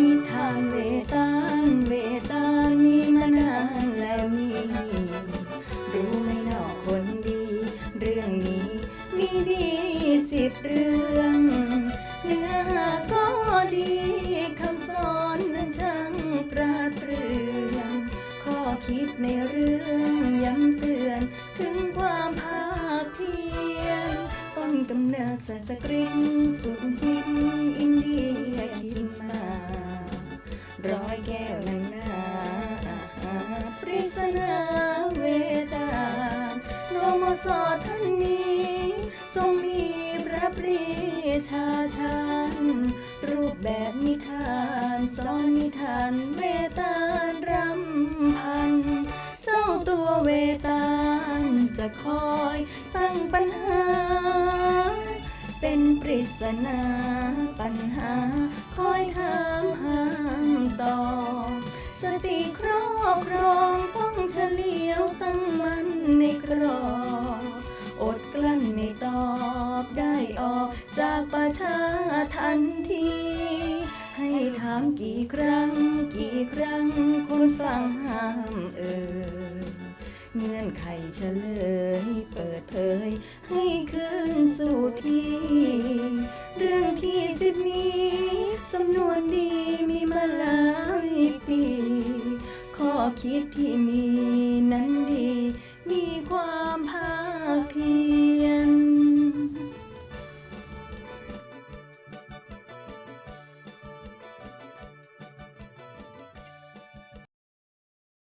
านเวตาลเวตาลมีมานานแล้วนี่รู้ไหมหนอกคนดี เรื่องนี้มีดีสิบเรื่อง เนื้อหาก็ดีคำสอนนั้นช่างปราดเปรื่อง ข้อคิดในเรื่องย้ำเตือนถึงความภาคเพียรต้นกำเนิดสันสกฤตสุ ร้อยแก้วนังนาปริศนาเวตาลหลวงมสอท่านนี้ ทรงมีพระปรีชาชาญรูปแบบนิทานสอนนิทานเวตาลรำพัน เจ้าตัวเวตาลจะคอยตั้งปัญหา เป็นปริศนาปัญหาคอยถาม ติครอบครองต้องเฉลียวตั้งมันในกรอบอดกลั้นไม่ตอบได้ออกจากประชาทันที ให้ถามกี่ครั้ง กี่ครั้งคนฟังห้ามเอ่ยเงื่อนไขเฉลยเปิดเผยให้คืนสู่ที่เรื่องที่สิบนี้ สำนวนดีมีมาหล คิดที่มีนั้นดี มีความ